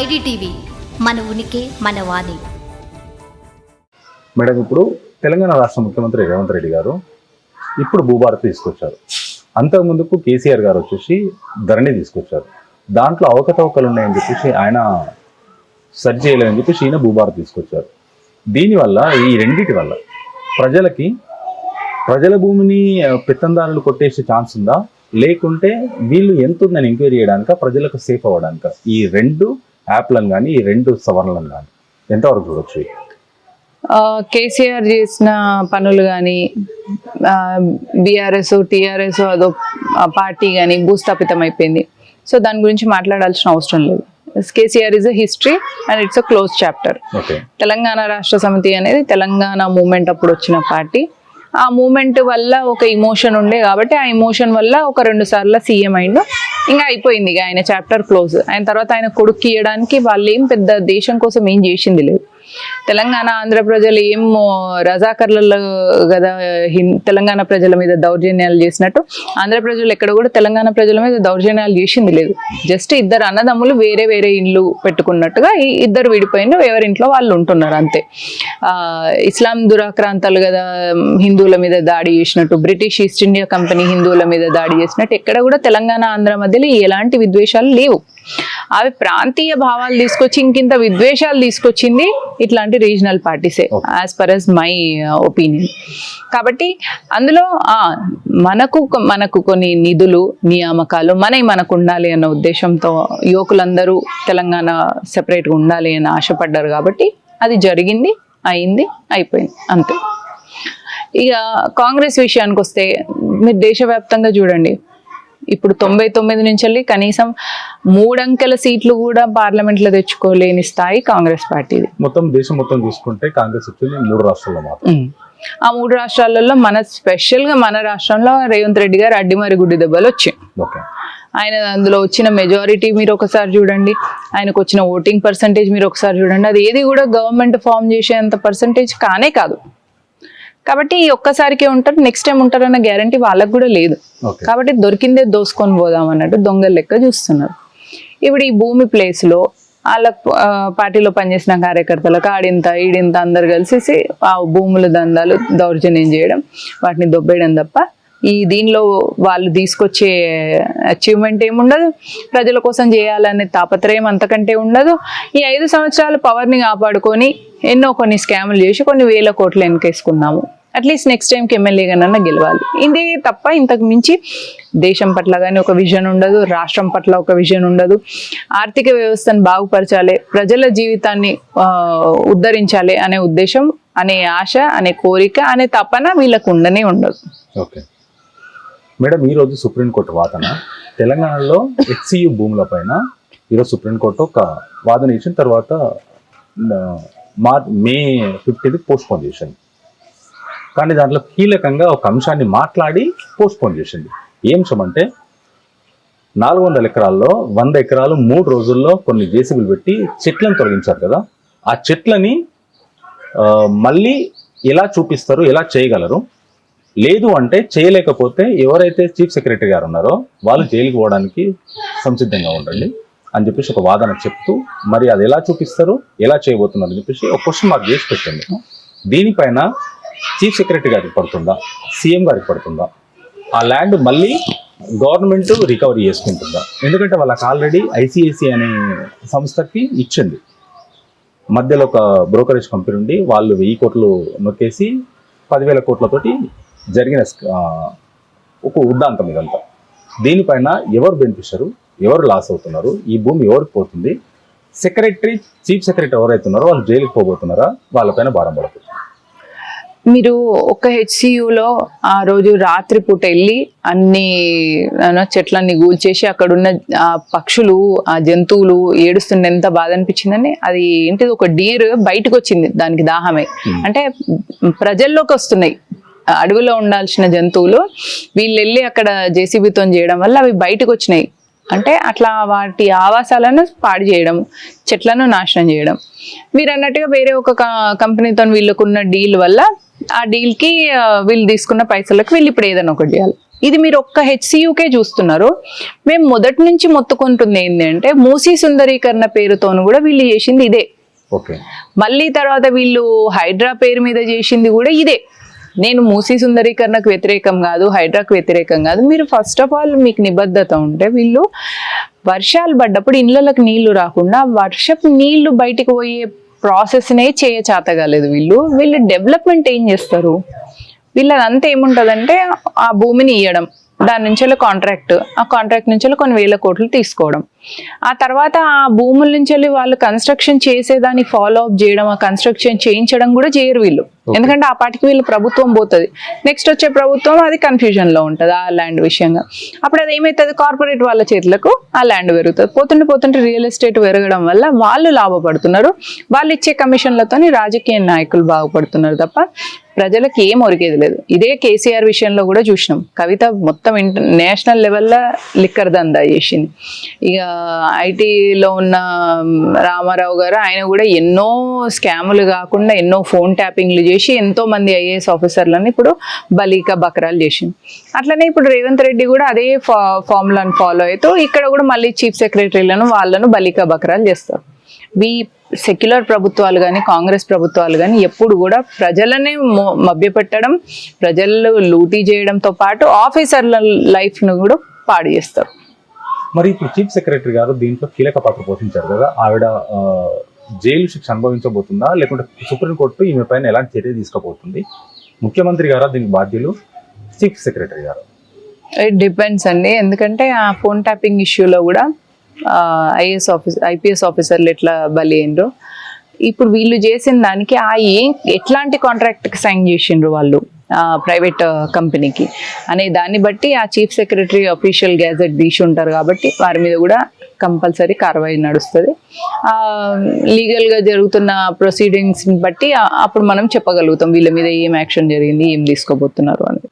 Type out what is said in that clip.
IDTV మన ఉనికి మన వాణి. మేడం ఇప్పుడు తెలంగాణ రాష్ట్ర ముఖ్యమంత్రి రేవంత్ రెడ్డి గారు ఇప్పుడు భూభారతి తీసుకొచ్చారు. అంతకు ముందుకు కేసీఆర్ గారు వచ్చేసి ధరణి తీసుకొచ్చారు. దాంట్లో అవకతవకలు ఉన్నాయని చెప్పేసి ఆయన సరి చేయలేదని చెప్పేసి ఈయన భూభారతి తీసుకొచ్చారు. దీనివల్ల ఈ రెండింటి వల్ల ప్రజలకి ప్రజల భూమిని పెత్తందారులు కొట్టేసే ఛాన్స్ ఉందా? లేకుంటే వీళ్ళు ఎంత ఉందని ఎంక్వైరీ చేయడానిక ప్రజలకు సేఫ్ అవ్వడానిక? ఈ రెండు యాప్లను కానీ ఈ రెండు సవరణలను కానీ ఎంతవరకు చూడొచ్చు? కేసీఆర్ చేసిన పనులు కానీ బీఆర్ఎస్ టీఆర్ఎస్ అదో పార్టీ కానీ భూస్థాపితం అయిపోయింది సో దాని గురించి మాట్లాడాల్సిన అవసరం లేదు. KCR is a history and it's a close chapter Telangana Rashtra Samithi అనేది తెలంగాణ మూమెంట్ అప్పుడు వచ్చిన పార్టీ. ఆ మూమెంట్ వల్ల ఒక ఇమోషన్ ఉండే కాబట్టి ఆ ఇమోషన్ వల్ల ఒక రెండు సార్లు సీఎం అయిండు. ఇంకా అయిపోయింది ఆయన చాప్టర్ క్లోజ్ ఆయన తర్వాత ఆయన కొడుకు ఇవ్వడానికి వాళ్ళు ఏం పెద్ద దేశం కోసం ఏం చేసింది లేదు. తెలంగాణ ఆంధ్ర ప్రజలు ఏం రజాకర్లలో కదా హిం- తెలంగాణ ప్రజల మీద దౌర్జన్యాలు చేసినట్టు ఆంధ్ర ప్రజలు ఎక్కడ కూడా తెలంగాణ ప్రజల మీద దౌర్జన్యాలు చేసింది లేదు. జస్ట్ ఇద్దరు అన్నదమ్ములు వేరే వేరే ఇండ్లు పెట్టుకున్నట్టుగా ఈ ఇద్దరు విడిపోయిన ఎవరింట్లో వాళ్ళు ఉంటున్నారు అంతే. ఇస్లాం దురాక్రాంతాలు కదా హిందువుల మీద దాడి చేసినట్టు బ్రిటిష్ ఈస్ట్ ఇండియా కంపెనీ హిందువుల మీద దాడి చేసినట్టు ఎక్కడ కూడా తెలంగాణ ఆంధ్ర మధ్యలో ఎలాంటి విద్వేషాలు లేవు. అవి ప్రాంతీయ భావాలు తీసుకొచ్చి ఇంకింత విద్వేషాలు తీసుకొచ్చింది ఇట్లాంటి regional పార్టీసే as per as my opinion కాబట్టి అందులో ఆ, మనకు మనకు కొన్ని నిధులు నియామకాలు మనవి మనకు ఉండాలి అన్న ఉద్దేశంతో యువకులందరూ తెలంగాణ సెపరేట్గా ఉండాలి అని ఆశపడ్డారు కాబట్టి అది జరిగింది అయింది అయిపోయింది అంతే. ఇక కాంగ్రెస్ విషయానికి వస్తే మీరు దేశవ్యాప్తంగా చూడండి ఇప్పుడు తొంభై తొమ్మిది నుంచి వెళ్ళి కనీసం మూడంకెల సీట్లు కూడా పార్లమెంట్లో తెచ్చుకోలేని స్థాయి కాంగ్రెస్ పార్టీది. మొత్తం దేశం మొత్తం చూసుకుంటే కాంగ్రెస్ వచ్చింది మూడు రాష్ట్రాల్లో మాత్రం. ఆ మూడు రాష్ట్రాలలో మన స్పెషల్గా మన రాష్ట్రంలో రేవంత్ రెడ్డి గారు అడ్డిమారి గుడ్డి దెబ్బలు వచ్చాయి. ఓకే. ఆయన అందులో వచ్చిన మెజారిటీ మీరు ఒకసారి చూడండి. ఆయనకు వచ్చిన ఓటింగ్ పర్సంటేజ్ మీరు ఒకసారి చూడండి. అది ఏది కూడా గవర్నమెంట్ ఫామ్ చేసేంత పర్సంటేజ్ కానే కాదు. కాబట్టి ఈ ఒక్కసారికే ఉంటారు నెక్స్ట్ టైం ఉంటారన్న గ్యారంటీ వాళ్ళకు కూడా లేదు. కాబట్టి దొరికిందే దోసుకొని పోదాం అన్నట్టు దొంగల లెక్క చూస్తున్నారు. ఇప్పుడు ఈ భూమి ప్లేస్లో వాళ్ళ పార్టీలో పనిచేసిన కార్యకర్తలకు ఆడింత ఈడింత అందరు కలిసి ఆ భూముల దందాలు దౌర్జన్యం చేయడం వాటిని దొబ్బేయడం తప్ప ఈ దీనిలో వాళ్ళు తీసుకొచ్చే అచీవ్మెంట్ ఏముండదు? ప్రజల కోసం చేయాలనే తాపత్రయం అంతకంటే ఉండదు. ఈ ఐదు సంవత్సరాలు పవర్ని కాపాడుకొని ఎన్నో కొన్ని స్కాములు చేసి కొన్ని వేల కోట్లు వెనకేసుకున్నాము. అట్లీస్ట్ నెక్స్ట్ టైంకి ఎమ్మెల్యేగానన్నా గెలవాలి. ఇదే తప్ప ఇంతకు మించి దేశం పట్ల కానీ ఒక విజన్ ఉండదు రాష్ట్రం పట్ల ఒక విజన్ ఉండదు. ఆర్థిక వ్యవస్థను బాగుపరచాలి ప్రజల జీవితాన్ని ఉద్ధరించాలి అనే ఉద్దేశం అనే ఆశ అనే కోరిక అనే తపన వీళ్ళకు ఉండనే ఉండదు. ఓకే. మేడం ఈరోజు సుప్రీంకోర్టు వాదన. తెలంగాణలో హెచ్సియు భూముల పైన ఈరోజు సుప్రీంకోర్టు ఒక వాదన ఇచ్చిన తర్వాత మా మే ఫిఫ్టీన్త్ పోస్ట్ పోన్ చేసింది. కానీ దాంట్లో కీలకంగా ఒక అంశాన్ని మాట్లాడి పోస్ట్ పోన్ చేసింది. ఏం అంశం అంటే నాలుగు వందల ఎకరాల్లో వంద ఎకరాలు మూడు రోజుల్లో కొన్ని జేసీబీలు పెట్టి చెట్లను తొలగించారు కదా. ఆ చెట్లని మళ్ళీ ఎలా చూపిస్తారు ఎలా చేయగలరు? లేదు అంటే చేయలేకపోతే ఎవరైతే చీఫ్ సెక్రటరీ గారు ఉన్నారో వాళ్ళు జైలుకి పోవడానికి సంసిద్ధంగా ఉండండి అని చెప్పేసి ఒక వాదన చెప్తూ మరి అది ఎలా చూపిస్తారు ఎలా చేయబోతున్నారు అని చెప్పేసి ఒక క్వశ్చన్ మార్క్ చేసి పెట్టండి. దీనిపైన చీఫ్ సెక్రటరీ గారికి పడుతుందా? సీఎం గారికి పడుతుందా? ఆ ల్యాండ్ మళ్ళీ గవర్నమెంట్ రికవరీ చేసుకుంటుందా? ఎందుకంటే వాళ్ళకి ఆల్రెడీ ఐసిఐసి అనే సంస్థకి ఇచ్చింది. మధ్యలో ఒక బ్రోకరేజ్ కంపెనీ ఉండి వాళ్ళు వెయ్యి కోట్లు నొక్కేసి పదివేల కోట్లతోటి జరిగిన ఒక ఉద్దాంతం ఇదంతా. దీనిపైన ఎవరు బెనిఫిషరు ఎవరు లాస్ అవుతున్నారు ఈ భూమి ఎవరికి పోతుంది సెక్రటరీ చీఫ్ సెక్రటరీ ఎవరైతే ఉన్నారో వాళ్ళు జైలుకి పోబోతున్నారా వాళ్ళపైన భారం పడుతుంది మీరు ఒక హెచ్సియులో ఆ రోజు రాత్రి పూట వెళ్ళి అన్ని చెట్లన్నీ గూల్చేసి అక్కడ ఉన్న ఆ పక్షులు ఆ జంతువులు ఏడుస్తుండే ఎంత బాధ అనిపించిందని అది ఏంటిది ఒక డీర్ బయటకు వచ్చింది దానికి దాహమే. అంటే ప్రజల్లోకి వస్తున్నాయి అడవిలో ఉండాల్సిన జంతువులు వీళ్ళు వెళ్ళి అక్కడ జేసీబీతో చేయడం వల్ల అవి బయటకు వచ్చినాయి. అంటే అట్లా వాటి ఆవాసాలను పాడు చేయడం చెట్లను నాశనం చేయడం. మీరు అన్నట్టుగా వేరే ఒక కంపెనీతో వీళ్ళకున్న డీల్ వల్ల ఆ డీల్కి వీళ్ళు తీసుకున్న పైసలకు వీళ్ళు ఇప్పుడు ఏదైనా ఒకటి చేయాలి. ఇది మీరు ఒక్క హెచ్సియుకే చూస్తున్నారు. మేము మొదటి నుంచి మొత్తుకుంటుంది ఏంటి అంటే మూసీ సుందరీకరణ పేరుతోను కూడా వీళ్ళు చేసింది ఇదే. ఓకే. మళ్ళీ తర్వాత వీళ్ళు హైడ్రా పేరు మీద చేసింది కూడా ఇదే. నేను మూసీ సుందరీకరణకు వ్యతిరేకం కాదు హైడ్రాకు వ్యతిరేకం కాదు. మీరు ఫస్ట్ ఆఫ్ ఆల్ మీకు నిబద్ధత ఉంటే వీళ్ళు వర్షాలు పడ్డప్పుడు ఇళ్ళకి నీళ్ళు రాకుండా వర్షపు నీళ్ళు బయటికి పోయే ప్రాసెస్నే చేయచేతగలేదు వీళ్ళు. వీళ్ళు డెవలప్మెంట్ ఏం చేస్తారు? వీళ్ళదంతా ఏముంటుందంటే ఆ భూమిని ఇవ్వడం దాని నుంచి కాంట్రాక్ట్ ఆ కాంట్రాక్ట్ నుంచి కొన్ని వేల కోట్లు తీసుకోవడం. ఆ తర్వాత ఆ భూముల నుంచి వాళ్ళు కన్స్ట్రక్షన్ చేసేదాన్ని ఫాలో అప్ చేయడం ఆ కన్స్ట్రక్షన్ చేయించడం కూడా చేయరు వీళ్ళు. ఎందుకంటే ఆ పాటికి వీళ్ళు ప్రభుత్వం పోతుంది. నెక్స్ట్ వచ్చే ప్రభుత్వం అది కన్ఫ్యూజన్లో ఉంటుంది ఆ ల్యాండ్ విషయంగా. అప్పుడు అది ఏమవుతుంది కార్పొరేట్ వాళ్ళ చేతులకు ఆ ల్యాండ్ పెరుగుతుంది. పోతుంటే పోతుంటే రియల్ ఎస్టేట్ పెరగడం వల్ల వాళ్ళు లాభపడుతున్నారు. వాళ్ళు ఇచ్చే కమిషన్లతోని రాజకీయ నాయకులు బాగుపడుతున్నారు తప్ప ప్రజలకు ఏం ఒరిగేది లేదు. ఇదే కేసీఆర్ విషయంలో కూడా చూసినాం. కవిత మొత్తం ఇంటర్ నేషనల్ లెవెల్లో లిక్కర్ దందా చేసింది. ఇక ఐటీలో ఉన్న రామారావు గారు ఆయన కూడా ఎన్నో స్కాములు కాకుండా ఎన్నో ఫోన్ ట్యాపింగ్లు చేసి చేసి ఎంతో మంది ఐఏఎస్ ఆఫీసర్లను ఇప్పుడు బలిక బకరాలు చేసింది. అట్లనే ఇప్పుడు రేవంత్ రెడ్డి కూడా అదే ఫా ఫార్ములాను ఫాలో అవుతూ ఇక్కడ కూడా మళ్ళీ చీఫ్ సెక్రటరీలను వాళ్ళను బలిక బకరాలు చేస్తారు. వి సెక్యులర్ ప్రభుత్వాలు కానీ కాంగ్రెస్ ప్రభుత్వాలు కానీ ఎప్పుడు కూడా ప్రజలనే మో- మభ్యపెట్టడం ప్రజలు లూటీ చేయడంతో పాటు ఆఫీసర్ల లైఫ్ను కూడా పాడు చేస్తారు. మరి ఇప్పుడు చీఫ్ సెక్రటరీ గారు దీంట్లో కీలక పాత్ర పోషించారు కదా ఆవిడ జైలు శిక్ష అనుభవించబోతుందా? లేకుంటే సుప్రీంకోర్టు ఈమె పైన ఎలాంటి చర్య తీసుకోబోతుంది? ముఖ్యమంత్రి గారా? దీనికి బాధ్యులు చీఫ్ సెక్రటరీ గారు. ఇట్ డిపెండ్స్ అండి. ఎందుకంటే ఆ ఫోన్ ట్యాపింగ్ ఇష్యూలో కూడా ఐఏఎస్ ఆఫీస్ ఐపీఎస్ ఆఫీసర్లు ఎట్లా బలి అయినరు ఇప్పుడు వీళ్ళు చేసిన దానికి ఆ ఏం ఎట్లాంటి కాంట్రాక్ట్కి సైన్ చేసిండ్రు వాళ్ళు ప్రైవేట్ కంపెనీకి అనే దాన్ని బట్టి ఆ చీఫ్ సెక్రటరీ అఫీషియల్ గ్యాజెట్ తీసి ఉంటారు కాబట్టి వారి మీద కూడా కంపల్సరీ కార్వాయి నడుస్తుంది. లీగల్గా జరుగుతున్న ప్రొసీడింగ్స్ని బట్టి అప్పుడు మనం చెప్పగలుగుతాం వీళ్ళ మీద ఏం యాక్షన్ జరిగింది ఏం తీసుకోబోతున్నారు అని